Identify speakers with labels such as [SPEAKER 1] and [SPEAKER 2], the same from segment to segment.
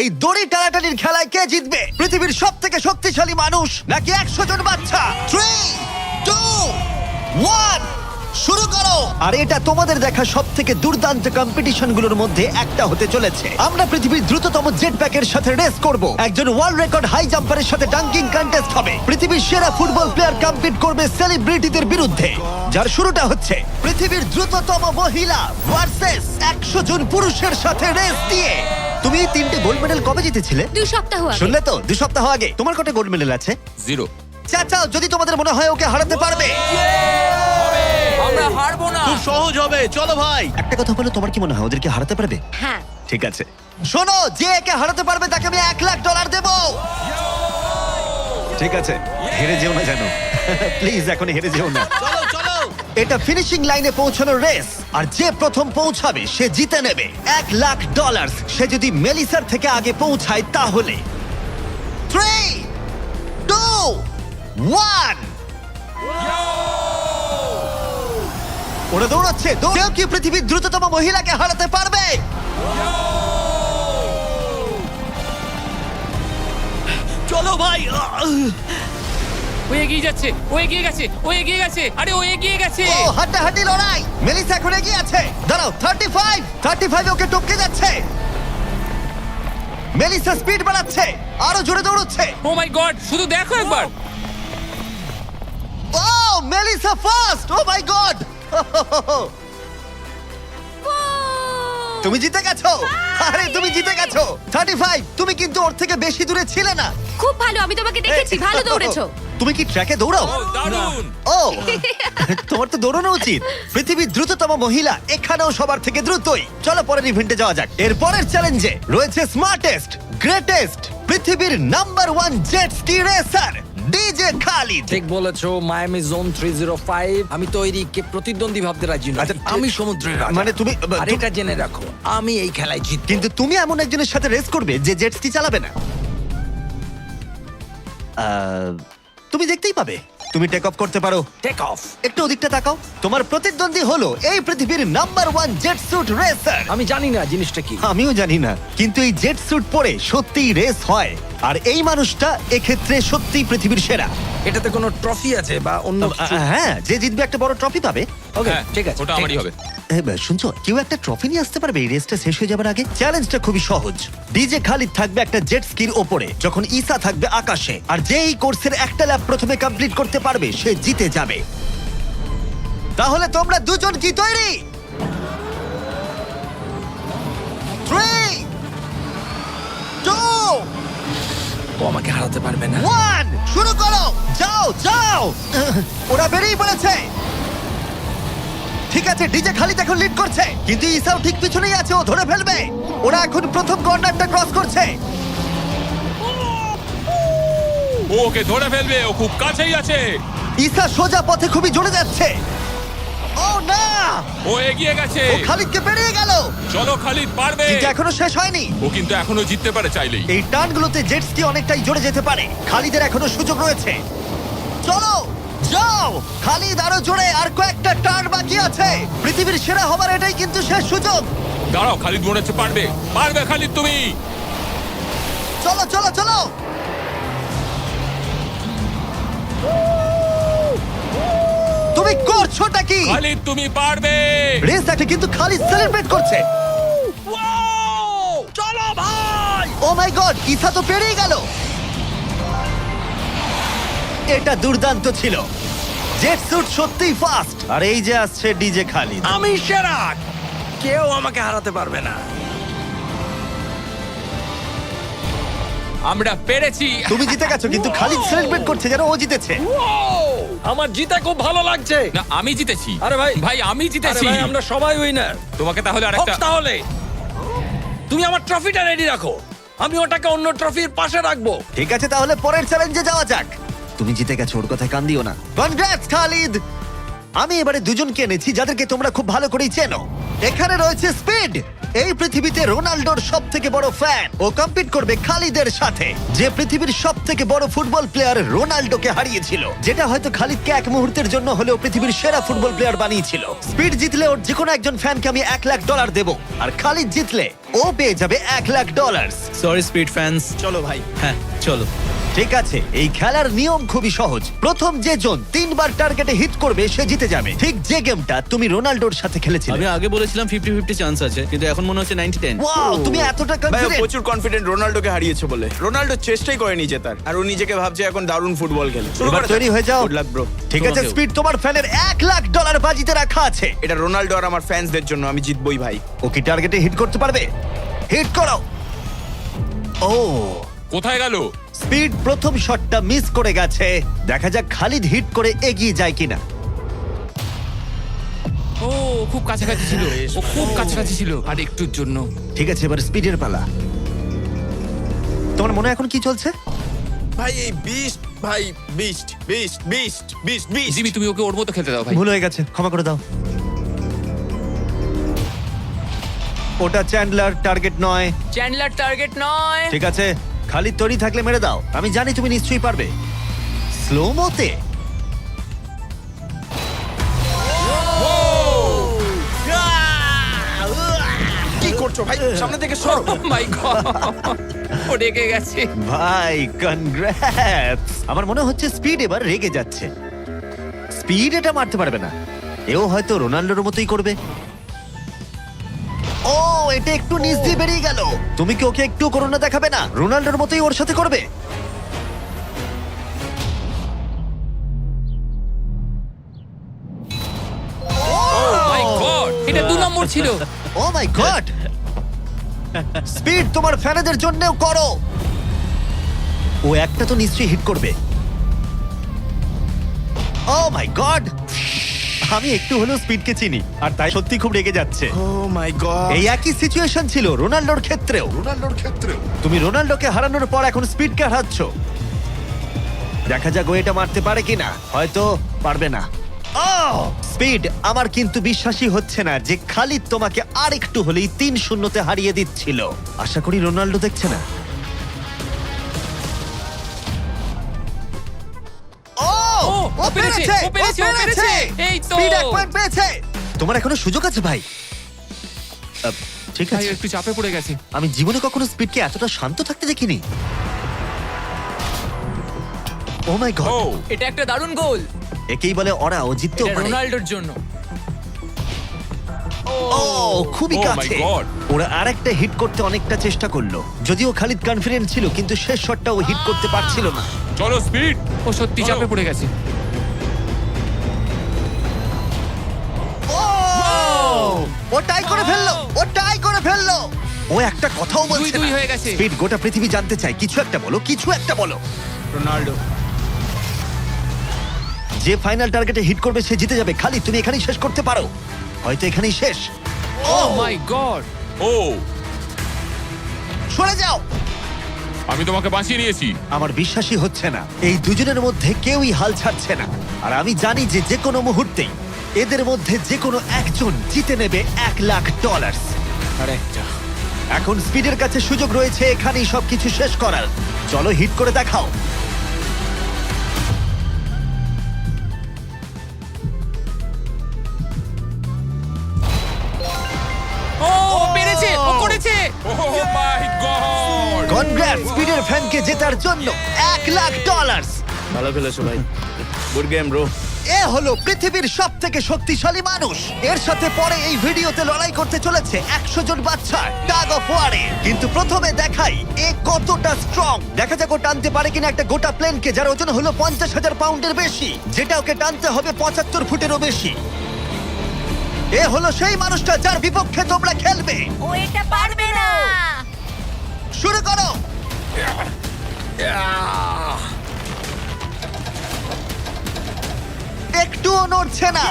[SPEAKER 1] এই দড়ি টানাটানির খেলায় কে জিতবে? পৃথিবীর সব থেকে শক্তিশালী মানুষ নাকি একশো জন বাচ্চা? থ্রি টু ওয়ান শুরু করো। আর এটা তোমাদের দেখা সব থেকে দুর্দান্ত কম্পিটিশনগুলোর মধ্যে একটা হতে চলেছে। আমরা পৃথিবীর দ্রুততম জেট প্যাকের সাথে রেস করব। একজন ওয়ার্ল্ড রেকর্ড হাই জাম্পারের সাথে ডাঙ্কিং কন্টেস্ট হবে। পৃথিবীর সেরা ফুটবল প্লেয়ার কম্পিট করবে সেলিব্রিটিদের বিরুদ্ধে। যার শুরুটা হচ্ছে পৃথিবীর দ্রুততম মহিলা ভার্সেস একশো জন পুরুষের সাথে রেস দিয়ে। তুমি এই তিনটে গোল্ড মেডেল কবে জিতেছিলে?
[SPEAKER 2] দুই সপ্তাহ আগে।
[SPEAKER 1] শুনলে তো? দু সপ্তাহ আগে। তোমার কটা গোল্ড মেডেল আছে?
[SPEAKER 3] জিরো
[SPEAKER 1] চাচাও যদি তোমাদের মনে হয় ওকে হারাতে পারবে।
[SPEAKER 3] আমরা হারবো না।
[SPEAKER 1] খুব সহজ হবে। চলো ভাই। একটা কথা বলো তোমার কি মনে হয় ওদেরকে হারাতে পারবে?
[SPEAKER 2] হ্যাঁ।
[SPEAKER 1] ঠিক আছে। শোনো যে একে হারাতে পারবে তাকে আমি এক লাখ ডলার দেব। ঠিক আছে। হেরে যেও না জানো প্লিজ এখন হেরে যেও না।
[SPEAKER 3] চলো চলো।
[SPEAKER 1] এটা ফিনিশিং লাইনে পৌঁছানোর রেস আর যে প্রথম পৌঁছাবে, সে জিতে নেবে। এক লাখ ডলার সে যদি মেলিসার থেকে আগে পৌঁছায়, তাহলে। থ্রি টু ওয়ান ওরা দৌড়াচ্ছে। দৌড়েও কি পৃথিবীর দ্রুততম মহিলাকে হারাতে পারবে?
[SPEAKER 3] চলো ভাই।
[SPEAKER 4] ও এগিয়ে যাচ্ছে ও এগিয়ে গেছে ও এগিয়ে গেছে আরে ও এগিয়ে গেছে।
[SPEAKER 1] ও হাড্ডাহাড্ডি লড়াই। মেলিসা এখন এগিয়ে আছে। দাঁড়াও থার্টি ফাইভ থার্টি ফাইভ ওকে টপকে যাচ্ছে। মেলিসা স্পিড বাড়াচ্ছে আরও জোরে দৌড়চ্ছে।
[SPEAKER 4] ও মাই গড শুধু দেখো একবার।
[SPEAKER 1] ও Melissa first oh my god! তুমি জিতে গেছো। আরে তুমি জিতে গেছো। থার্টি ফাইভ তুমি কিন্তু ওর থেকে বেশি দূরে ছিলে না।
[SPEAKER 2] খুব ভালো আমি তোমাকে দেখেছি ভালো দৌড়েছো।
[SPEAKER 1] তুমি কি ট্র্যাকে দৌড়াও?
[SPEAKER 4] দারুণ!
[SPEAKER 1] ও তোমার তো দৌড়ানো উচিত। পৃথিবীর দ্রুততম মহিলা এখানেও সবার থেকে দ্রুতই। চলো পরের ইভেন্টে যাওয়া যাক। এর পরের চ্যালেঞ্জে রয়েছে স্মার্টেস্ট গ্রেটেস্ট পৃথিবীর number one jet ski racer DJ Khalid
[SPEAKER 5] ঠিক বলেছ Miami zone three zero five আমি তৈরি কে প্রতিদ্বন্দ্বী ভাবতে রাজি নই।
[SPEAKER 1] আচ্ছা,
[SPEAKER 5] আমি সমুদ্রের রাজা।
[SPEAKER 1] মানে তুমি-
[SPEAKER 5] আর এটা জেনে রাখো আমি এই খেলায় জিত
[SPEAKER 1] কিন্তু তুমি এমন একজনের সাথে রেস করবে যে জেট স্কি চালাবে না। আহ, তুমি দেখতেই পাবে। তুমি টেক অফ করতে পারো।
[SPEAKER 5] টেক অফ
[SPEAKER 1] একটু ওদিকটা তাকাও। তোমার প্রতিদ্বন্দ্বী হলো এই পৃথিবীর number one jet suit racer
[SPEAKER 5] আমি জানি না জিনিসটা কি।
[SPEAKER 1] আমিও জানি না কিন্তু এই জেট স্যুট পরে সত্যিই রেস হয়। আর এই মানুষটা এক্ষেত্রে সত্যি পৃথিবীর সেরা।
[SPEAKER 5] এটাতে কোনো ট্রফি আছে বা অন্য
[SPEAKER 1] হ্যাঁ যে জিতবে একটা বড় ট্রফি পাবে।
[SPEAKER 5] ওকে
[SPEAKER 4] হ্যাঁ,
[SPEAKER 5] ঠিক আছে
[SPEAKER 4] ওটা আমারই হবে।
[SPEAKER 1] এ, বা, শুনছো কেউ একটা ট্রফি নিয়ে আসতে পারবে এই রেসটা শেষ হয়ে যাবার আগে? চ্যালেঞ্জটা খুবই সহজ। ডিজে খালিদ থাকবে একটা জেট স্কির ওপরে যখন ইসা থাকবে আকাশে। আর যে এই কোর্সের একটা ল্যাব প্রথমে কমপ্লিট করতে পারবে সে জিতে যাবে। তাহলে তোমরা দুজন কি তৈরি? থ্রি টু
[SPEAKER 5] ও আমাকে হারাতে পারবে না।
[SPEAKER 1] ওয়ান শুরু করো। যাও যাও। ওরা বেরিয়ে পড়েছে। ঠিক আছে ডিজে খালিদ এখন লিড করছে। কিন্তু ইসাও ঠিক পিছনেই আছে ও ধরে ফেলবে। ওরা এখন প্রথম কর্নারটা ক্রস করছে।
[SPEAKER 4] ও ওকে ধরে ফেলবে ও খুব কাছেই আছে।
[SPEAKER 1] ইসা সোজা পথে খুবই জোরে যাচ্ছে। ও না!
[SPEAKER 4] ও এগিয়ে গেছে।
[SPEAKER 1] ও খালিদকে পেরিয়ে গেল।
[SPEAKER 4] চলো খালিদ পারবে।
[SPEAKER 1] কিন্তু এখনও শেষ হয়নি।
[SPEAKER 4] ও কিন্তু এখনও জিততে পারে চাইলেই।
[SPEAKER 1] এই টার্নগুলোতে জেট স্কি অনেকটাই জোরে যেতে পারে। খালিদের এখনও সুযোগ রয়েছে। চলো যাও! খালিদ আরও জোরে আর কয়েকটা টার্ন বাকি আছে। পৃথিবীর সেরা হবার এটাই কিন্তু শেষ সুযোগ।
[SPEAKER 4] দাঁড়াও খালিদ মনে হচ্ছে পারবে। পারবে খালিদ তুমি।
[SPEAKER 1] চলো চলো চলো! তুমি করছোটা কি?
[SPEAKER 4] খালিদ তুমি পারবে।
[SPEAKER 1] রেস দেখে কিন্তু খালি সেলিব্রেট করছে।
[SPEAKER 5] চলো ভাই!
[SPEAKER 1] ও মাই গড ইসা তো পেরিয়ে গেল। এটা দুর্দান্ত ছিল। জেট স্যুট সত্যিই ফাস্ট আর এই যে আসছে ডিজে খালিদ
[SPEAKER 5] আমি সেরা! কেউ আমাকে হারাতে পারবে না।
[SPEAKER 4] আমরা পেরেছি।
[SPEAKER 1] তুমি জিতে গেছো কিন্তু খালিদ সেলিব্রেট করছে যেন ও জিতেছে।
[SPEAKER 5] আমার জিতে খুব ভালো লাগছে।
[SPEAKER 4] না আমি জিতেছি।
[SPEAKER 5] আরে ভাই
[SPEAKER 4] ভাই আমি
[SPEAKER 5] আরে
[SPEAKER 4] জিতেছি।
[SPEAKER 5] ভাই আমরা সবাই উইনার
[SPEAKER 4] তোমাকে তাহলে আরেকটা
[SPEAKER 5] তাহলে। তুমি আমার ট্রফিটা রেডি রাখো। আমি ওটাকে অন্য ট্রফির পাশে রাখব।
[SPEAKER 1] ঠিক আছে তাহলে পরের চ্যালেঞ্জে যাওয়া যাক। তুমি জিতে গেছো ওর কথায় কান দিও না। কনগ্রাটস খালিদ আমি এবারে দুজনকে এনেছি যাদেরকে তোমরা খুব ভালো করেই চেনো। এখানে রয়েছে স্পিড। এই পৃথিবীতে রোনাল্ডোর সব থেকে বড় ফ্যান ও কম্পিট করবে খালিদের সাথে। যে পৃথিবীর সব থেকে বড় ফুটবল প্লেয়ার রোনাল্ডোকে হারিয়েছিল। যেটা হয়তো খালিদকে এক মুহূর্তের জন্য হলেও পৃথিবীর সেরা ফুটবল প্লেয়ার বানিয়েছিল। স্পিড জিতলে ওর যে কোনো একজন ফ্যানকে আমি এক লাখ ডলার দেবো। আর খালিদ জিতলে ও পেয়ে যাবে এক lakh dollar
[SPEAKER 6] sorry speed fans
[SPEAKER 3] চলো ভাই।
[SPEAKER 6] হ্যাঁ চলো।
[SPEAKER 1] ঠিক আছে এই খেলার নিয়ম খুবই সহজ। প্রথম যে জন তিনবার টার্গেটে হিট করবে সে জিতে যাবে। ঠিক যে গেমটা তুমি রোনাল্ডোর সাথে খেলেছিলে।
[SPEAKER 6] আমি আগে বলেছিলাম ফিফটি ফিফটি চান্স আছে কিন্তু এখন মনে হচ্ছে নাইনটি টেন
[SPEAKER 1] ওয়াও তুমি এতটা
[SPEAKER 7] ভাই ও
[SPEAKER 1] কনফিডেন্ট
[SPEAKER 7] প্রচুর কনফিডেন্ট রোনাল্ডোকে হারিয়েছে বলে। রোনাল্ডো চেষ্টাই করেনি জেতার আর ও নিজেকে ভাবছে এখন দারুণ ফুটবল খেলে। শুরু
[SPEAKER 1] এবার
[SPEAKER 7] করা
[SPEAKER 1] তৈরি হয়ে যাও।
[SPEAKER 7] Good luck, bro।
[SPEAKER 1] ঠিক আছে
[SPEAKER 6] তোমাকেও।
[SPEAKER 1] স্পিড তোমার ফ্যানের এক লাখ ডলার বাজিতে রাখা আছে।
[SPEAKER 7] এটা রোনাল্ডো আর আমার ফ্যান্সদের জন্য আমি জিতবই ভাই।
[SPEAKER 1] ও কি টার্গেটে হিট করতে পারবে? হিট করো। ও।
[SPEAKER 8] কোথায় গেল?
[SPEAKER 1] স্পিড প্রথম শটটা মিস করে গেছে। দেখা যাক খালিদ হিট করে এগিয়ে যায় কিনা।
[SPEAKER 4] ও খুব কাছাকাছি ছিল। ও খুব কাছাকাছি ছিল আর একটুর জন্য।
[SPEAKER 1] ঠিক আছে এবার স্পিডের পালা। তোমার মনে এখন কি চলছে?
[SPEAKER 7] ভাই এই বিস্ট ভাই beast beast beast beast beast
[SPEAKER 4] Jimmy তুমি ওকে ওর মতো খেলতে দাও ভাই।
[SPEAKER 1] ভুল হয়ে গেছে ক্ষমা করে দাও। ওটা চ্যান্ডলার টার্গেট নয়।
[SPEAKER 3] চ্যান্ডলার টার্গেট নয়।
[SPEAKER 1] ঠিক আছে। খালি তৈরি থাকলে মেরে দাও। আমি জানি তুমি নিশ্চয়ই পারবে। স্লো মোতে
[SPEAKER 7] কি করছ ভাই? সামনে থেকে সরো।
[SPEAKER 4] মাই গড ও রেগে গেছে।
[SPEAKER 1] ভাই কনগ্রাটস আমার মনে হচ্ছে স্পিড এবার রেগে যাচ্ছে। স্পিড এটা মারতে পারবে না। এও হয়তো রোনাল্ডোর মতোই করবে। ও এটা একটু নিচ দিয়ে বেরিয়ে গেল। তুমি কি ওকে একটু করোনা দেখাবে না? রোনাল্ডোর মতোই ওর সাথে করবে।
[SPEAKER 4] মাই গড এটা দু নম্বর ছিল।
[SPEAKER 1] ও মাই গড স্পিড তোমার ফ্যানেদের জন্যও করো। ও একটা তো নিশ্চয়ই হিট করবে। ও মাই গড আমি একটু হলেও স্পিডকে চিনি আর তাই সত্যি খুব রেগে যাচ্ছে।
[SPEAKER 7] ও মাই গড
[SPEAKER 1] এই একই সিচুয়েশন ছিল রোনাল্ডোর ক্ষেত্রেও। রোনাল্ডোর ক্ষেত্রেও। তুমি রোনাল্ডোকে হারানোর পর এখন স্পিডকে হারাচ্ছ? দেখা যাক ও এটা মারতে পারে কিনা। হয়তো পারবে না। স্পিড আমার কিন্তু বিশ্বাসই হচ্ছে না যে খালিদ তোমাকে আর একটু হলেই তিন শূন্যতে হারিয়ে দিচ্ছিল। আশা করি রোনাল্ডো দেখছে না।
[SPEAKER 4] পেরেছে, ও পেরেছে, ও পেরেছে। এই তো।
[SPEAKER 1] স্পিড এক পয়েন্ট পেয়েছে। তোমার এখনও সুযোগ আছে ভাই? আহ, ঠিক
[SPEAKER 4] ভাই
[SPEAKER 1] আছে।
[SPEAKER 4] একটু চাপে পড়ে গেছে।
[SPEAKER 1] আমি জীবনে কখনো স্পিডকে এতটা শান্ত থাকতে দেখিনি। ও মাই গড
[SPEAKER 8] ও
[SPEAKER 3] এটা একটা দারুণ গোল।
[SPEAKER 1] একেই বলে ওরা ও জিততেও
[SPEAKER 3] এটা
[SPEAKER 1] পারে।
[SPEAKER 3] রোনাল্ডোর জন্য।
[SPEAKER 1] ও খুবই
[SPEAKER 8] Oh my
[SPEAKER 1] কাছে।
[SPEAKER 8] God!
[SPEAKER 1] ওরা আরেকটা হিট করতে অনেকটা চেষ্টা করল। যদিও খালিদ কনফিডেন্ট ছিল কিন্তু শেষ শটটা ও হিট করতে পারছিল না।
[SPEAKER 8] চলো স্পিড
[SPEAKER 4] ও সত্যি চাপে পড়ে গেছে।
[SPEAKER 1] ও টাই করে ফেলল ও টাই করে ফেলল। ও একটা কথাও বলছে
[SPEAKER 4] দুই
[SPEAKER 1] না।
[SPEAKER 4] হয়ে গেছে।
[SPEAKER 1] স্পিড গোটা পৃথিবী জানতে চায়। কিছু একটা বলো কিছু একটা বলো।
[SPEAKER 7] রোনাল্ডো।
[SPEAKER 1] যে ফাইনাল টার্গেটে হিট করবে সে জিতে যাবে। খালি তুমি এখানেই শেষ করতে পারো। হয়তো এখানেই শেষ।
[SPEAKER 4] Oh my god
[SPEAKER 8] oh.
[SPEAKER 1] সরে যাও।
[SPEAKER 8] আমি তোমাকে বাঁচিয়ে নিয়েছি।
[SPEAKER 1] আমার বিশ্বাসই হচ্ছে না। এই দুজনের মধ্যে কেউই হাল ছাড়ছে না। আর আমি জানি যে যে কোনো মুহূর্তেই এদের মধ্যে যে কোনো একজন জিতে নেবে এক লাখ ডলার
[SPEAKER 7] আর
[SPEAKER 1] এখন স্পিডের কাছে সুযোগ রয়েছে এখানেই সবকিছু শেষ করার। চলো হিট করে দেখাও। কনগ্রাট স্পিডের ফ্যানকে জেতার জন্য এক লাখ ডলার
[SPEAKER 7] ভালো খেলেছো ভাই। গুড গেম ব্রো
[SPEAKER 1] এ হলো পৃথিবীর সব থেকে শক্তিশালী মানুষ। এর সাথে পরে এই ভিডিওতে লড়াই করতে চলেছে একশো জন বাচ্চা টাগ অফ ওয়ারে কিন্তু প্রথমে দেখাই এ কতটা স্ট্রং দেখা যাক ও টানতে পারে কিনা একটা গোটা প্লেনকে যার ওজন হলো পঞ্চাশ হাজার পাউন্ডের বেশি। যেটা ওকে টানতে হবে পঁচাত্তর ফুটেরও বেশি। এ হলো সেই মানুষটা যার বিপক্ষে তোমরা খেলবে।
[SPEAKER 2] ও এটা পারবে না।
[SPEAKER 1] শুরু করো। একটুও নড়ছে না।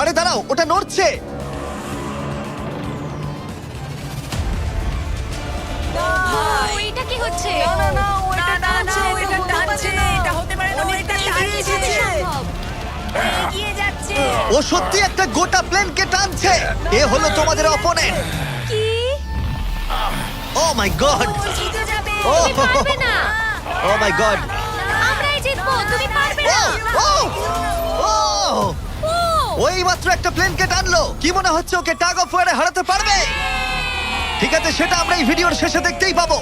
[SPEAKER 1] আরে দাঁড়াও ওটা নড়ছে।
[SPEAKER 2] এটা কি হচ্ছে?
[SPEAKER 1] না না এটা ও সত্যি একটা গোটা প্লেনকে টানছে। এ হলো তোমাদের অপোনেন্ট
[SPEAKER 2] কি?
[SPEAKER 1] ও মাই গড ও
[SPEAKER 2] তুমি পারবে না।
[SPEAKER 1] ও মাই গড
[SPEAKER 2] আমরাই জিতবো তুমি পারবে না।
[SPEAKER 1] ও ও
[SPEAKER 2] ও
[SPEAKER 1] ওই মাত্র একটা প্লেনকে টানলো। কি মনে হচ্ছে ওকে টাগ অফ ওয়ারে হারাতে পারবে? ঠিক আছে সেটা আমরা এই ভিডিওর শেষে দেখতেই পাবো।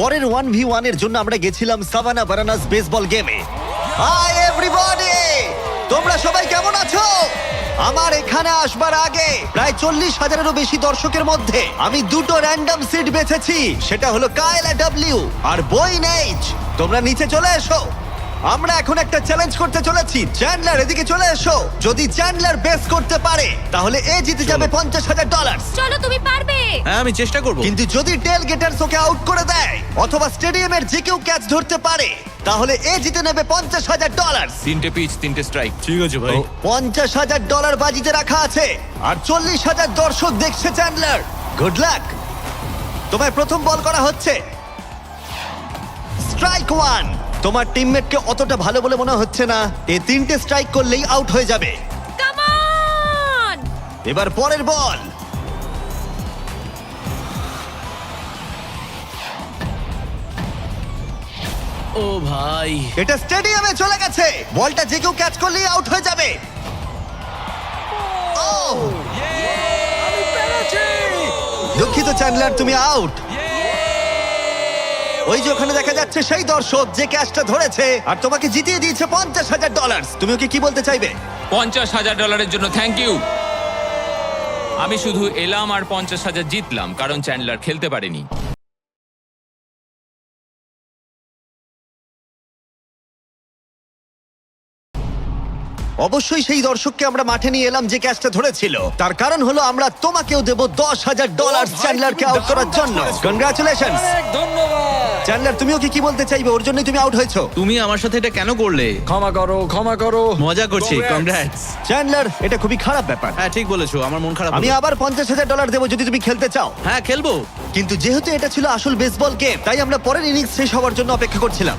[SPEAKER 1] পরের ওয়ান ভি ওয়ানের জন্য আমরা গেছিলাম সাভানা বারানাস বেসবল গেমে হাই এভরিবডি তোমরা সবাই কেমন আছো? আমার এখানে আসবার আগে প্রায় চল্লিশ হাজারেরও বেশি দর্শকের মধ্যে আমি দুটো র্যান্ডম সিট বেছেছি। সেটা হলো কায়লা ডাব্লিউ আর বই নেইচ তোমরা নিচে চলে এসো। আমরা এখন একটা চ্যালেঞ্জ করতে চলেছি। চ্যান্ডলার এদিকে চলে এসো। যদি চ্যান্ডলার বেস করতে পারে তাহলে এ জিতে যাবে পঞ্চাশ হাজার ডলার
[SPEAKER 2] চলো তুমি পারবে।
[SPEAKER 6] হ্যাঁ আমি চেষ্টা করব।
[SPEAKER 1] কিন্তু যদি টেল গেটার্স ওকে আউট করে দেয় অথবা স্টেডিয়ামের যে কেউ ক্যাচ ধরতে পারে তাহলে এ জিতে নেবে পঞ্চাশ হাজার ডলার
[SPEAKER 8] তিনটে পিচ তিনটে স্ট্রাইক
[SPEAKER 6] ঠিক আছে ভাই।
[SPEAKER 1] পঞ্চাশ হাজার ডলার বাজিতে রাখা আছে আর চল্লিশ হাজার দর্শক দেখছে চ্যান্ডলার গুড লাক তোমায় প্রথম বল করা হচ্ছে। স্ট্রাইক ওয়ান তোমার টিমমেটকে অতটা ভালো বলে মনে হচ্ছে না। এ তিনটে স্ট্রাইক করলেই আউট হয়ে যাবে।
[SPEAKER 2] কাম অন
[SPEAKER 1] এবার পরের বল
[SPEAKER 6] ও ভাই।
[SPEAKER 1] এটা স্টেডিয়ামে চলে গেছে। বলটা যে কেউ ক্যাচ করলেই আউট হয়ে যাবে। Oh! দুঃখিত চ্যান্ডলার তুমি আউট ওই যে ওখানে দেখা যাচ্ছে সেই দর্শক যে ক্যাশটা ধরেছে, আর তোমাকে জিতিয়ে দিয়েছে পঞ্চাশ হাজার ডলার তুমি ওকে কি বলতে চাইবে?
[SPEAKER 3] পঞ্চাশ হাজার ডলারের জন্য থ্যাংক ইউ আমি শুধু এলাম আর পঞ্চাশ হাজার জিতলাম, কারণ চ্যান্ডলার খেলতে পারেনি।
[SPEAKER 1] অবশ্যই সেই দর্শককে আমরা মাঠে নিয়ে এলাম যে ক্যাচটা ধরেছিল। তার কারণ হলো আমরা তোমাকেও দেব দশ হাজার ডলার চ্যান্ডলারকে আউট করার জন্য। কনগ্রাচুলেশন চ্যান্ডলার তুমি ওকে কি বলতে চাইবে? ওর জন্যই তুমি আউট হয়েছো।
[SPEAKER 6] তুমি আমার সাথে এটা কেন করলে?
[SPEAKER 5] ক্ষমা করো ক্ষমা করো।
[SPEAKER 6] মজা করছি. কংগ্রাটস
[SPEAKER 1] চ্যান্ডলার এটা খুবই খারাপ ব্যাপার।
[SPEAKER 6] হ্যাঁ ঠিক বলেছ আমার মন খারাপ
[SPEAKER 1] আমি
[SPEAKER 6] হলো।
[SPEAKER 1] আবার পঞ্চাশ হাজার ডলার দেবো যদি তুমি খেলতে চাও।
[SPEAKER 6] হ্যাঁ খেলব।
[SPEAKER 1] কিন্তু যেহেতু এটা ছিল আসল বেসবল গেম তাই আমরা পরের ইনিংস শেষ হওয়ার জন্য অপেক্ষা করছিলাম।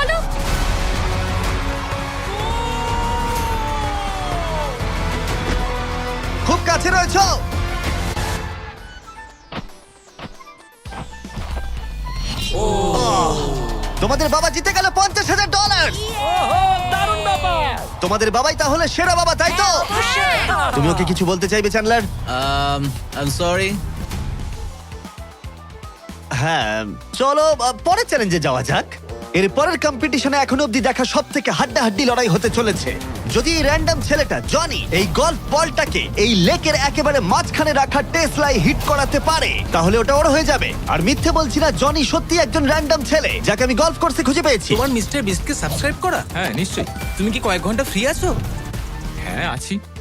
[SPEAKER 1] খুব কাছে রয়েছো। তোমাদের বাবা জিতে গেল পঞ্চাশ হাজার ডলার। তোমাদের বাবাই তাহলে সেরা বাবা তাই তো? তুমি ওকে কিছু বলতে চাইবে চ্যান্ডলার?
[SPEAKER 6] আই সরি
[SPEAKER 1] হ্যাঁ চলো পরের চ্যালেঞ্জে যাওয়া যাক। এর পরের কম্পিটিশনে এখনও অব্দি দেখা সব থেকে হাড্ডাহাড্ডি লড়াই হতে চলেছে। যদি এই র্যান্ডম ছেলেটা জনি এই গল্ফ বলটাকে এই লেকের একেবারে মাঝখানে রাখা টেসলাই হিট করাতে পারে তাহলে ওটা ওর হয়ে যাবে। আর মিথ্যে বলছি না জনি সত্যি একজন র্যান্ডম ছেলে যাকে আমি গল্ফ কোর্সে খুঁজে পেয়েছি।
[SPEAKER 4] তোমার মিস্টার বিস্টকে সাবস্ক্রাইব করা?
[SPEAKER 3] হ্যাঁ নিশ্চয়ই।
[SPEAKER 4] তুমি কি কয়েক ঘণ্টা ফ্রি আছো?
[SPEAKER 3] হ্যাঁ আছি।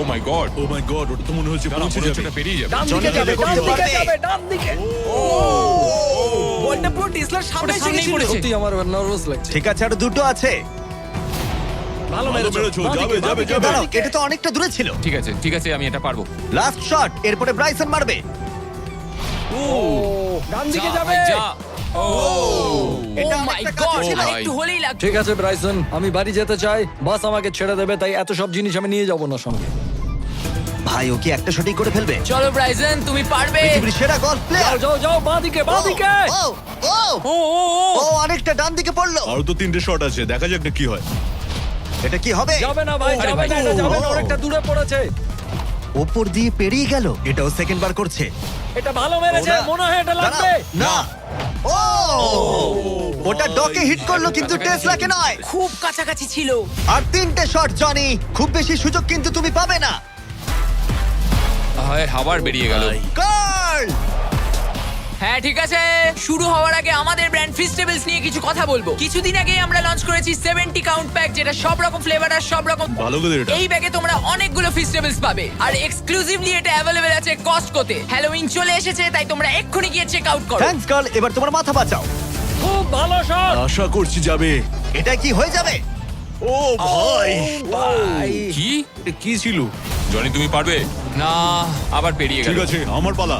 [SPEAKER 8] oh my god
[SPEAKER 6] oh my god ওটা তো মনে হচ্ছে পৌঁছে যাবে।
[SPEAKER 8] এটা পেরিয়ে যাবে।
[SPEAKER 5] ডান দিকে যাবে ডান দিকে যাবে ডান দিকে
[SPEAKER 4] বলটা পুরো টেসলার সামনে এসে গেছিল।
[SPEAKER 3] পড়েছে।
[SPEAKER 5] সত্যি আমার নার্ভাস লাগছে।
[SPEAKER 1] ঠিক আছে আর দুটো আছে।
[SPEAKER 5] ভালো মেরেছো।
[SPEAKER 6] যাবে, যাবে, যাবে।
[SPEAKER 1] দাঁড়াও এটা তো অনেকটা দূরে ছিল।
[SPEAKER 3] ঠিক আছে ঠিক আছে আমি এটা পারব।
[SPEAKER 1] লাস্ট শট এরপরে ব্রাইসন মারবে।
[SPEAKER 5] ও, ডান দিকে যাবে।
[SPEAKER 3] যা। ও
[SPEAKER 1] এটা
[SPEAKER 4] মাই গড একটু হলেই লাগতো।
[SPEAKER 5] ঠিক আছে ব্রাইসন আমি বাড়ি যেতে চাই বাস আমাকে ছেড়ে দেবে তাই এত সব জিনিস আমি নিয়ে যাব না সঙ্গে।
[SPEAKER 1] ভাই ও কি একটা শটই করে ফেলবে?
[SPEAKER 4] চলো ব্রাইজন তুমি পারবে।
[SPEAKER 1] পৃথিবীর সেরা গলফ প্লেয়ার
[SPEAKER 5] যাও যাও বাঁ দিকে বাঁদিকে।
[SPEAKER 1] ও ও
[SPEAKER 4] ও ও
[SPEAKER 1] অনেকটা ডান দিকে পড়ল।
[SPEAKER 6] আরও তো তিনটে শট আছে দেখা যাক না কি হয়।
[SPEAKER 1] এটা কি হবে?
[SPEAKER 5] যাবে না ভাই যাবে না এটা যাবে না
[SPEAKER 1] ও।
[SPEAKER 5] অনেকটা দূরে পড়েছে।
[SPEAKER 1] ওপর দিয়ে পেরিয়ে গেল এটাও সেকেন্ড বার করছে।
[SPEAKER 5] এটা ভালো মেরেছে মনে হয় এটা লাগবে।
[SPEAKER 1] না। ও! ওটা ডকে হিট করল কিন্তু টেসলাকে নয়।
[SPEAKER 4] খুব কাছাকাছি ছিল।
[SPEAKER 1] আর তিনটে শট জনি খুব বেশি সুযোগ কিন্তু তুমি পাবে না।
[SPEAKER 3] হায়, আবার বেরিয়ে গেল।
[SPEAKER 1] কার্ল
[SPEAKER 4] হ্যাঁ ঠিক আছে। শুরু হওয়ার আগে আমাদের ব্র্যান্ড ফিস্টেবলস নিয়ে কিছু কথা বলব। কিছুদিন আগে আমরা লঞ্চ করেছি 70 কাউন্ট প্যাক যেটা সব রকম ফ্লেভার আর সব রকম
[SPEAKER 6] ভালো করে এটা।
[SPEAKER 4] এই ব্যাগে তোমরা অনেকগুলো ফিস্টেবলস পাবে। আর এক্সক্লুসিভলি এটা অ্যাভেলেবেল আছে কস্ট কস্টকোতে হ্যালোউইন চলে এসেছে তাই তোমরা এক্ষুনি গিয়ে চেক আউট করো।
[SPEAKER 1] থ্যাঙ্কস কার্ল এবার তোমার মাথা বাঁচাও।
[SPEAKER 5] খুব ভালো শট
[SPEAKER 6] আশা করছি যাবে।
[SPEAKER 1] এটা কি হয়ে যাবে?
[SPEAKER 6] ও ভাই।
[SPEAKER 5] ভাই।
[SPEAKER 3] কি?
[SPEAKER 6] এটা কি ছিল?
[SPEAKER 3] জনি তুমি পারবে? না আবার পেরিয়ে গেল।
[SPEAKER 6] ঠিক আছে আমার পালা।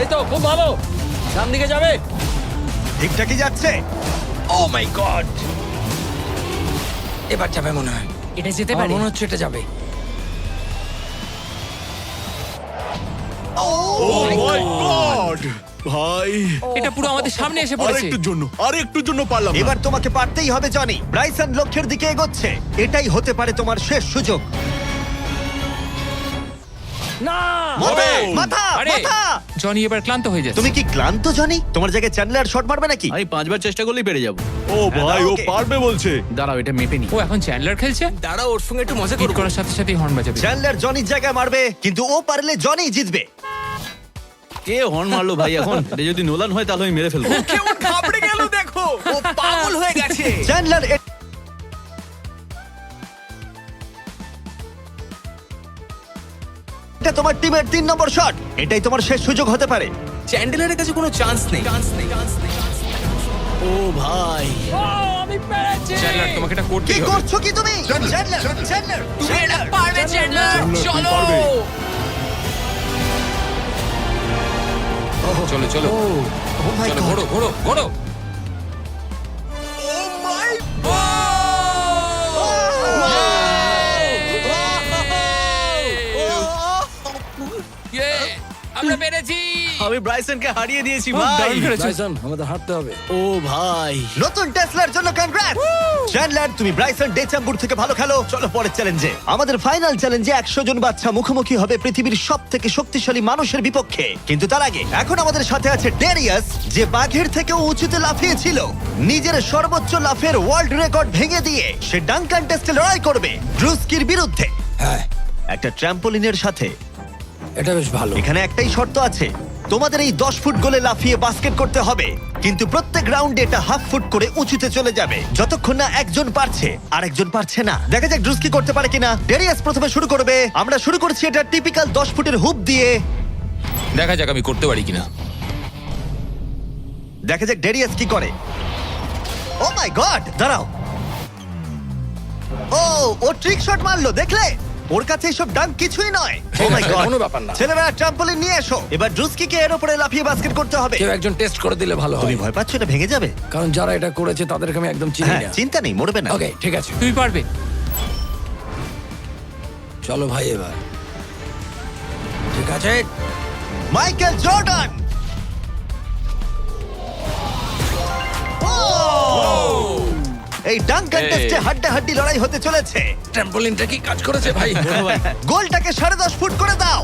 [SPEAKER 5] এই তো খুব ভালো। ডান দিকে যাবে?
[SPEAKER 1] ঠিকঠাকই যাচ্ছে?
[SPEAKER 5] Oh my god. এবার যাবে মনে হয়।
[SPEAKER 4] এটা যেতে পারে।
[SPEAKER 5] মনে হচ্ছে এটা যাবে।
[SPEAKER 6] ও মাই গড ভাই।
[SPEAKER 3] এটা পুরো আমাদের সামনে এসে পড়েছে।
[SPEAKER 6] আরেকটুর জন্য আরেকটুর জন্য পারলাম না।
[SPEAKER 1] এবার তোমাকে পারতেই হবে জনি। ব্রাইসন লক্ষ্যের দিকে এগোচ্ছে। এটাই হতে পারে তোমার শেষ সুযোগ।
[SPEAKER 5] না!
[SPEAKER 1] মাথা
[SPEAKER 6] ও!
[SPEAKER 1] মাথা
[SPEAKER 3] আরে
[SPEAKER 1] মাথা!
[SPEAKER 3] জনি এবার ক্লান্ত হয়ে যাচ্ছে।
[SPEAKER 1] তুমি কি ক্লান্ত জনি? তোমার জায়গায় চ্যান্ডলার শট মারবে নাকি?
[SPEAKER 6] আমি পাঁচবার চেষ্টা করলেই পেরে যাব। ও ভাই ও। পারবে বলছে। দাঁড়াও এটা মেপে নি।
[SPEAKER 3] ও এখন চ্যান্ডলার খেলছে?
[SPEAKER 5] দাঁড়া ওর সঙ্গে একটু মজা
[SPEAKER 3] হিট করার সাথে সাথেই হর্ন বাজাবে।
[SPEAKER 1] চ্যান্ডলার জনির জায়গায় মারবে কিন্তু ও পারলে জনি জিতবে।
[SPEAKER 6] কে হর্ন মারলো ভাই এখন? এটা যদি নোলান হয় তাহলে আমি মেরে ফেলব।
[SPEAKER 5] কেমন ঘাবড়ে গেল দেখো। ও পাগল হয়ে গেছে।
[SPEAKER 1] চ্যান্ডলার এ- এটা তোমার টিমের তিন নম্বর শট এটাই তোমার শেষ সুযোগ হতে পারে।
[SPEAKER 5] চ্যান্ডেলারের কাছে কোনো চান্স নেই। চান্স নেই চান্স নেই
[SPEAKER 6] ও ভাই।
[SPEAKER 5] আমি পেরেছি।
[SPEAKER 3] চ্যান্ডলার তোমাকে এটা
[SPEAKER 1] কি
[SPEAKER 3] করতেই হবে।
[SPEAKER 1] করছ কি তুমি? চ্যান্ডলার চ্যান্ডলার
[SPEAKER 4] তুমি এটা পারবে চ্যান্ডলার। চলো।
[SPEAKER 3] চলো চলো।
[SPEAKER 1] ও মাই
[SPEAKER 3] চলো
[SPEAKER 1] গড
[SPEAKER 3] ঘোড়ো ঘোড়ো ঘোড়ো! আমরা পেরেছি।
[SPEAKER 6] আমি ব্রাইসনকে হারিয়ে দিয়েছি ভাই।
[SPEAKER 5] ব্রাইসন আমাদের হাঁটতে হবে।
[SPEAKER 6] ও ভাই।
[SPEAKER 1] নতুন টেসলার জন্য কনগ্রাটস চ্যান্ডলার তুমি ব্রাইসন ডেচাম্বুর থেকে ভালো খেলো। চলো পরের চ্যালেঞ্জে আমাদের ফাইনাল চ্যালেঞ্জে একশো জন বাচ্চা মুখোমুখি হবে পৃথিবীর সব থেকে শক্তিশালী মানুষের বিপক্ষে। কিন্তু তার আগে এখন আমাদের সাথে আছে ডেরিয়াস যে বাঘের থেকেও উঁচুতে লাফিয়েছিল। নিজের সর্বোচ্চ লাফের ওয়ার্ল্ড রেকর্ড ভেঙে দিয়ে সে ডাঙ্কান টেস্টে লড়াই করবে ড্রুস্কির বিরুদ্ধে।
[SPEAKER 5] হ্যাঁ।
[SPEAKER 1] একটা ট্র্যাম্পোলিনের সাথে।
[SPEAKER 5] এটা বেশ ভালো।
[SPEAKER 1] এখানে একটাই শর্ত আছে। তোমাদের এই দশ ফুট গোলে লাফিয়ে বাস্কেট করতে হবে। কিন্তু প্রত্যেক রাউন্ডে এটা হাফ ফুট করে উঁচুতে চলে যাবে। যতক্ষণ না একজন পারছে আর একজন পারছে না। দেখা যাক ড্রুস কি করতে পারে কিনা। ডেরিয়াস প্রথমে শুরু করবে। আমরা শুরু করছি এটা টিপিক্যাল দশ ফুটের হুপ দিয়ে।
[SPEAKER 3] দেখা যাক আমি করতে পারি কিনা।
[SPEAKER 1] দেখা যাক ডেরিয়াস কি করে। ও মাই গড দাঁড়াও। ও ও ট্রিক শট মারলো দেখলে? ওর কাছে এসব ডাঙ্ক কিছুই নয়। ও মাই গড
[SPEAKER 5] কোনো ব্যাপার না।
[SPEAKER 1] ছেলেরা ট্রাম্পলিন নিয়ে এসো। এবার ড্রুস্কিকে এর উপরে লাফিয়ে বাস্কেট করতে হবে।
[SPEAKER 5] কেউ একজন টেস্ট করে দিলে ভালো
[SPEAKER 1] তুমি ভয় পাচ্ছ এটা ভেঙে যাবে?
[SPEAKER 5] কারণ যারা এটা করেছে তাদেরকে আমি একদম চিনি
[SPEAKER 1] হ্যাঁ
[SPEAKER 5] না।
[SPEAKER 1] চিন্তা নেই মরবে না।
[SPEAKER 5] ওকে ঠিক আছে।
[SPEAKER 3] তুমি পারবে।
[SPEAKER 5] চলো ভাই এবার। ঠিক আছে?
[SPEAKER 1] মাইকেল জর্ডান ডাঙ্কান
[SPEAKER 3] এই।
[SPEAKER 1] টেস্টে হাড্ডা হাড্ডি লড়াই হতে চলেছে।
[SPEAKER 5] ট্রাম্পোলিনটা কি কাজ করেছে ভাই?
[SPEAKER 1] গোলটাকে সাড়ে দশ ফুট করে দাও।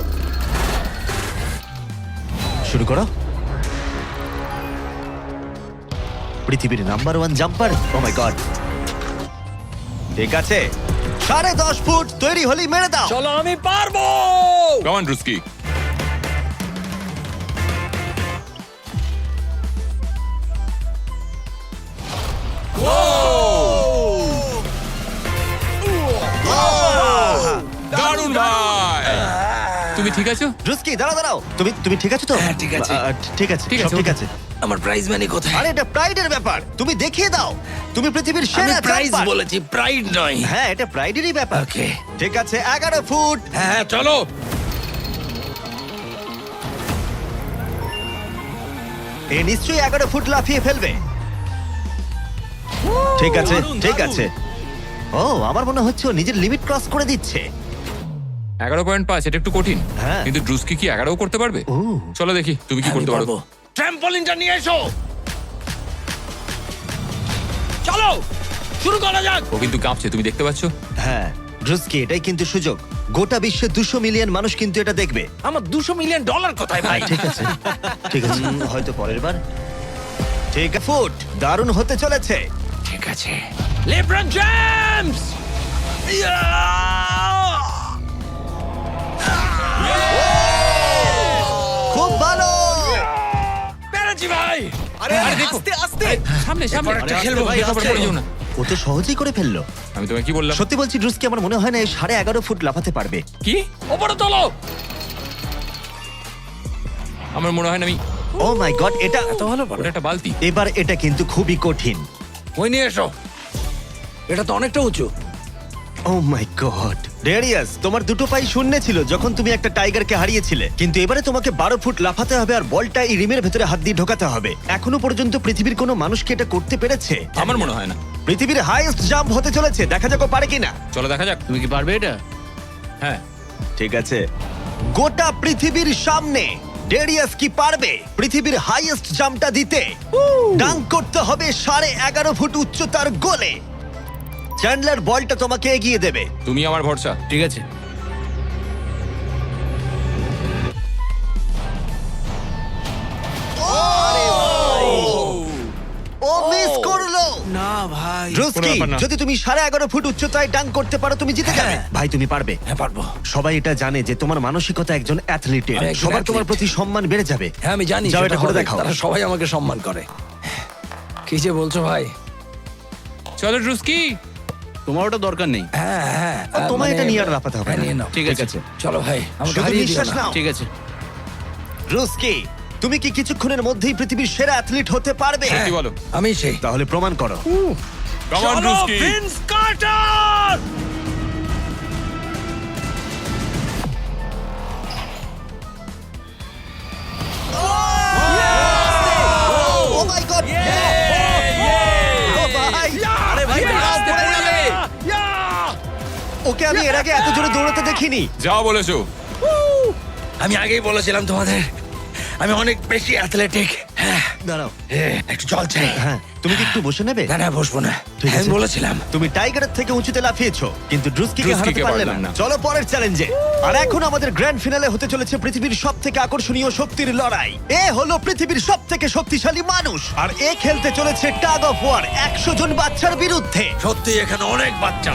[SPEAKER 1] শুরু করো। পৃথিবীর number one jumper oh my god ঠিক আছে। সাড়ে দশ ফুট তৈরি হলি মেরে দাও।
[SPEAKER 5] চলো আমি পারব!
[SPEAKER 3] কমান রুস্কি ভাই তুমি ঠিক আছো?
[SPEAKER 1] রুস্কি দাঁড়াও দাঁড়াও। তুমি তুমি ঠিক আছো তো?
[SPEAKER 5] হ্যাঁ, ঠিক আছে।
[SPEAKER 1] ঠিক আছে
[SPEAKER 3] ঠিক
[SPEAKER 1] সব
[SPEAKER 3] আছে,
[SPEAKER 1] ঠিক। আছে।
[SPEAKER 5] আমার প্রাইজ মানি কোথায়?
[SPEAKER 1] আরে এটা প্রাইডের ব্যাপার। তুমি দেখিয়ে দাও। তুমি পৃথিবীর
[SPEAKER 5] আমি
[SPEAKER 1] সেরা
[SPEAKER 5] প্রাইজ
[SPEAKER 1] জাম্পার।
[SPEAKER 5] বলেছি প্রাইড নয়।
[SPEAKER 1] হ্যাঁ এটা প্রাইডেরই ব্যাপার।
[SPEAKER 5] ওকে।
[SPEAKER 1] ঠিক আছে এগারো ফুট।
[SPEAKER 5] হ্যাঁ চলো।
[SPEAKER 1] এ নিশ্চয়ই এগারো ফুট লাফিয়ে ফেলবে। ঠিক আছে
[SPEAKER 6] দারুণ,
[SPEAKER 1] ঠিক
[SPEAKER 6] দারুণ।
[SPEAKER 1] আছে। ও আমার মনে হচ্ছে ও নিজের লিমিট ক্রস করে দিচ্ছে।
[SPEAKER 3] এগারো পয়েন্ট পাঁচ এটা একটু কঠিন।
[SPEAKER 1] হ্যাঁ।
[SPEAKER 3] কিন্তু ড্রুস্কি কি এগারো করতে পারবে? চলো দেখি তুমি কি করতে পারো?
[SPEAKER 5] ট্র্যাম্পলিনটা নিয়ে এসো। চলো শুরু করা যাক।
[SPEAKER 3] ও কিন্তু কাঁপছে তুমি দেখতে পাচ্ছ?
[SPEAKER 1] হ্যাঁ ড্রুস্কি এটাই কিন্তু সুযোগ। গোটা বিশ্বে দুশো মিলিয়ন মানুষ কিন্তু এটা দেখবে।
[SPEAKER 5] আমার দুশো মিলিয়ন ডলার কোথায় ভাই?
[SPEAKER 1] ঠিক আছে ঠিক আছে। হয়তো পরের বার। ঠিক আছে ফুট দারুণ হতে চলেছে।
[SPEAKER 5] ঠিক আছে। লেব্রন জেমস
[SPEAKER 1] খুব ভালো
[SPEAKER 5] পেরেছি ভাই!
[SPEAKER 7] আরে আস্তে আস্তে!
[SPEAKER 3] সামনে সামনে।
[SPEAKER 5] একটা খেলব,
[SPEAKER 3] ভাই
[SPEAKER 5] আস্তে।
[SPEAKER 3] পড়ে যেও না।
[SPEAKER 1] ও তো সহজেই করে ফেলল।
[SPEAKER 3] আমি তোমায় কি বললাম?
[SPEAKER 1] সত্যি বলছি ড্রুস্কি আমার মনে হয় না এই সাড়ে এগারো ফুট লাফাতে পারবে।
[SPEAKER 3] কি?
[SPEAKER 5] ওপরে তোলো!
[SPEAKER 3] আমার মনে হয় না আমি
[SPEAKER 1] ও মাই গড এটা
[SPEAKER 5] এত ভালো পারো
[SPEAKER 3] ওটা একটা বালতি।
[SPEAKER 1] এবার এটা কিন্তু খুবই কঠিন।
[SPEAKER 5] ওই নিয়ে এসো। এটা তো অনেকটা উঁচু।
[SPEAKER 1] ও মাই গড। ডেরিয়াস তোমার দুটো পাই শূন্য ছিল যখন তুমি একটা টাইগারকে হারিয়েছিলে। কিন্তু এবারে তোমাকে বারো ফুট লাফাতে হবে আর বলটা এই রিমের ভেতরে হাত দিয়ে ঢোকাতে হবে। এখনও পর্যন্ত পৃথিবীর কোনো মানুষকে এটা করতে পেরেছে?
[SPEAKER 3] আমার মনে হয় না।
[SPEAKER 1] পৃথিবীর হাইয়েস্ট জাম্প হতে চলেছে। দেখা যাক ও পারে কিনা।
[SPEAKER 3] চলো দেখা যাক।
[SPEAKER 6] তুমি কি পারবে এটা?
[SPEAKER 3] হ্যাঁ।
[SPEAKER 1] ঠিক আছে। গোটা পৃথিবীর সামনে ডেরিয়াস কি পারবে? পৃথিবীর হাইয়েস্ট জাম্পটা দিতে। ডাঙ্ক করতে হবে সাড়ে এগারো ফুট উচ্চতার গোলে। চ্যান্ডলার বলটা তোমাকে এগিয়ে দেবে।
[SPEAKER 3] তুমি আমার ভরসা।
[SPEAKER 6] ঠিক আছে।
[SPEAKER 1] ও মিস করল।
[SPEAKER 7] না ভাই।
[SPEAKER 1] ড্রুস্কি
[SPEAKER 3] ব্যাপার না।
[SPEAKER 1] যদি তুমি সাড়ে এগারো ফুট উচ্চতায় ডাঙ্ক করতে পারো তুমি জিতে যাবে। ভাই তুমি পারবে।
[SPEAKER 5] হ্যাঁ পারব।
[SPEAKER 1] সবাই এটা জানে যে তোমার মানসিকতা একজন অ্যাথলিটের
[SPEAKER 5] আমি একজন
[SPEAKER 1] সবার তোমার
[SPEAKER 5] athlete।
[SPEAKER 1] প্রতি সম্মান বেড়ে যাবে।
[SPEAKER 5] হ্যাঁ আমি জানি
[SPEAKER 1] যাও
[SPEAKER 5] সেটা
[SPEAKER 1] এটা করে
[SPEAKER 5] হবে।
[SPEAKER 1] দেখাও।
[SPEAKER 5] তারা সবাই আমাকে সম্মান করে। কি যে বলছো ভাই?
[SPEAKER 3] চলো ড্রুস্কি
[SPEAKER 6] তোমার ওটা দরকার নেই
[SPEAKER 5] হ্যাঁ হ্যাঁ
[SPEAKER 1] তোমার
[SPEAKER 5] মানে-
[SPEAKER 1] এটা নিয়ে আর হবে
[SPEAKER 5] হ্যাঁ,
[SPEAKER 1] না।
[SPEAKER 5] নিয়ে নাও।
[SPEAKER 6] ঠিক আছে
[SPEAKER 5] চলো ভাই আমাকে
[SPEAKER 1] শুধু
[SPEAKER 5] হারিয়ে দিও
[SPEAKER 1] নিঃশ্বাস
[SPEAKER 5] না।
[SPEAKER 1] নাও
[SPEAKER 6] ঠিক আছে
[SPEAKER 1] রুস্কি তুমি কি কিছুক্ষণের মধ্যেই পৃথিবীর সেরা অ্যাথলিট হতে পারবে
[SPEAKER 3] কি বলো
[SPEAKER 5] আমি সেই
[SPEAKER 1] তাহলে প্রমাণ করো
[SPEAKER 3] কামান
[SPEAKER 5] চলো,
[SPEAKER 3] Druski
[SPEAKER 5] Vince Carter
[SPEAKER 1] oh my God
[SPEAKER 5] আরে ভাই
[SPEAKER 3] আস্তে পড়ে যাবে।
[SPEAKER 1] ওকে আমি এর আগে এত জোরে দৌড়াতে দেখিনি।
[SPEAKER 3] যাও বলেছ।
[SPEAKER 5] আমি আগেই বলেছিলাম তোমাদের আমি অনেক বেশি অ্যাথলেটিক হ্যাঁ।
[SPEAKER 1] দাঁড়াও।
[SPEAKER 5] একটু জল চাই।
[SPEAKER 1] হ্যাঁ তুমি কি একটু বসে নেবে?
[SPEAKER 5] না না বসবো না।
[SPEAKER 1] ঠিক
[SPEAKER 5] আমি
[SPEAKER 1] আছে।
[SPEAKER 5] বলেছিলাম।
[SPEAKER 1] তুমি টাইগারের থেকে উঁচুতে লাফিয়েছো কিন্তু ড্রুস্কিকে
[SPEAKER 3] ড্রুস্কিকে
[SPEAKER 1] হারাতে পারলে না।
[SPEAKER 3] না।
[SPEAKER 1] চলো পরের চ্যালেঞ্জে আর এখন আমাদের গ্র্যান্ড ফিনালে হতে চলেছে পৃথিবীর সব থেকে আকর্ষণীয় শক্তির লড়াই। এ হলো পৃথিবীর সব থেকে শক্তিশালী মানুষ আর এ খেলতে চলেছে টাগ অফ ওয়ার একশো জন বাচ্চার বিরুদ্ধে।
[SPEAKER 5] সত্যি এখানে অনেক বাচ্চা।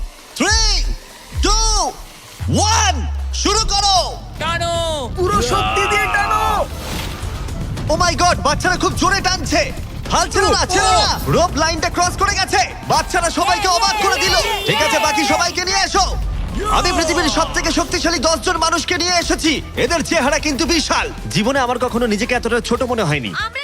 [SPEAKER 1] ও মাই গড বাচ্চারা খুব জোরে টানছে। হাল ছেড়ো না ছেড়ো না রোপ লাইনটা ক্রস করে গেছে। বাচ্চারা সবাইকে অবাক করে দিল। ঠিক আছে বাকি সবাইকে নিয়ে এসো। আমি পৃথিবীর সব থেকে শক্তিশালী দশ জন মানুষকে নিয়ে এসেছি। এদের চেহারা কিন্তু বিশাল। জীবনে আমার কখনো নিজেকে এতটা ছোট মনে হয়নি।
[SPEAKER 2] আমরা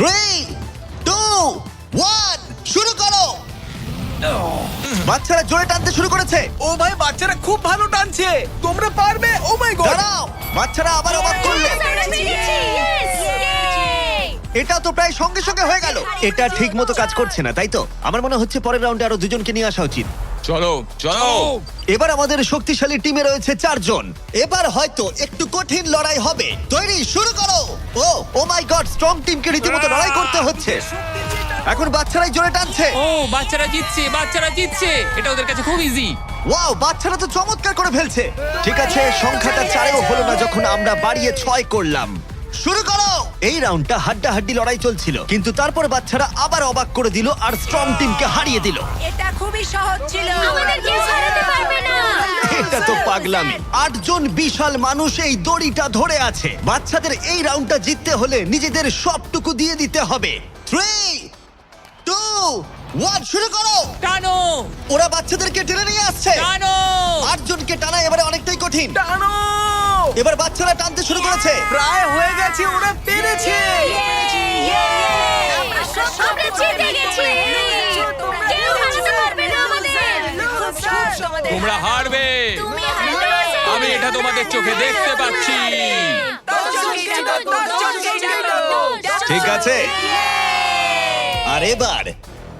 [SPEAKER 1] থ্রি টু ওয়ান শুরু করো। বাচ্চারা জোরে টানতে শুরু করেছে।
[SPEAKER 7] ও ভাই বাচ্চারা খুব ভালো টানছে। তোমরা পারবে? ও মাই গড
[SPEAKER 1] দাঁড়াও বাচ্চারা আবার অবাক করল। এটা তো প্রায় সঙ্গে সঙ্গে হয়ে গেল। এটা ঠিক মতো কাজ করছে না তাই তো? আমার মনে হচ্ছে পরের রাউন্ডে আরও দুজনকে নিয়ে আসা উচিত।
[SPEAKER 3] চলো চলো।
[SPEAKER 1] এবার আমাদের শক্তিশালী টিমে রয়েছে চারজন। এবার হয়তো একটু কঠিন লড়াই হবে। তৈরি শুরু করো। ও ও মাই গড স্ট্রং টিমকে রীতিমতো লড়াই করতে হচ্ছে। এখন বাচ্চারাই জোরে টানছে।
[SPEAKER 3] ও বাচ্চারা জিতছে বাচ্চারা জিতছে। এটা ওদের কাছে খুব ইজি
[SPEAKER 1] ওয়াও বাচ্চারা তো চমৎকার করে ফেলছে। ঠিক আছে সংখ্যাটা চারেও হলো না যখন আমরা বাড়িয়ে ছয় করলাম। শুরু করো। এই রাউন্ডটা হাড্ডাহাড্ডি লড়াই চলছিল কিন্তু তারপর বাচ্চারা আবার অবাক করে দিল আর স্ট্রং টিমকে হারিয়ে দিল।
[SPEAKER 2] এটা খুবই সহজ ছিল। আমাদের কেউ হারাতে পারবে না।
[SPEAKER 1] এটা তো পাগলামি। আটজন বিশাল মানুষ এই দড়িটা ধরে আছে। বাচ্চাদের এই রাউন্ডটা জিততে হলে নিজেদের সবটুকু দিয়ে দিতে হবে। থ্রি টু ওয়ান শুরু করো।
[SPEAKER 4] টানো।
[SPEAKER 1] ওরা বাচ্চাদেরকে টেনে নিয়ে আসছে।
[SPEAKER 4] টানো।
[SPEAKER 1] আটজনকে টানা এবারে অনেকটাই কঠিন। টানো। এবার বাচ্চারা টানতে শুরু করেছে।
[SPEAKER 7] প্রায় হয়ে গেছে ওরা পেরেছে।
[SPEAKER 2] আমরা জিতে গেছি। কেউ হারাতে পারবে না আমাদের।
[SPEAKER 3] তোমরা হারবে।
[SPEAKER 2] তুমি হারবে
[SPEAKER 3] আমি এটা তোমাদের চোখে দেখতে পাচ্ছি।
[SPEAKER 1] ঠিক আছে। আর এবার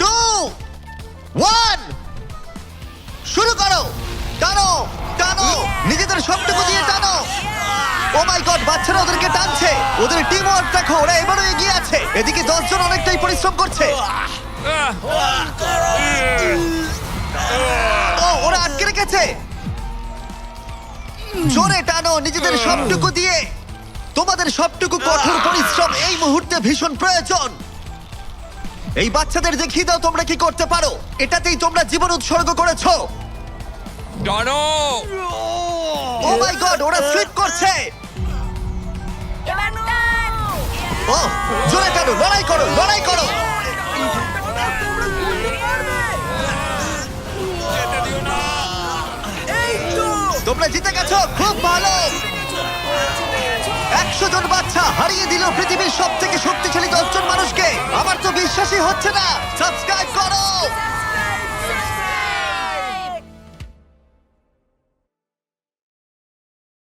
[SPEAKER 1] two one. শুরু করো। টানো টানো। নিজেদের সবটুকু দিয়ে টানো। ও মাই গড বাচ্চারা ওদেরকে টানছে। ওদের টিম ওয়ার্ক দেখো ওরা এবারও এগিয়ে আছে। এদিকে দশজন অনেকটাই পরিশ্রম করছে। ও ওরা আটকে রেখেছে। জোরে টানো নিজেদের সবটুকু দিয়ে। তোমাদের সবটুকু কঠোর পরিশ্রম এই মুহূর্তে ভীষণ প্রয়োজন। এই বাচ্চাদের দেখিয়ে দাও তোমরা কি করতে পারো। এটাতেই তোমরা জীবন উৎসর্গ করেছ।
[SPEAKER 3] টানো
[SPEAKER 1] ও মাই গড ওরা স্লিপ করছে। ও জোরে টানো লড়াই করো লড়াই করো। তোমরা জিতে গেছো খুব ভালো। একশো জন বাচ্চা হারিয়ে দিল পৃথিবীর সব থেকে শক্তিশালী দশজন মানুষকে। আমার তো বিশ্বাসই হচ্ছে না। সাবস্ক্রাইব করো।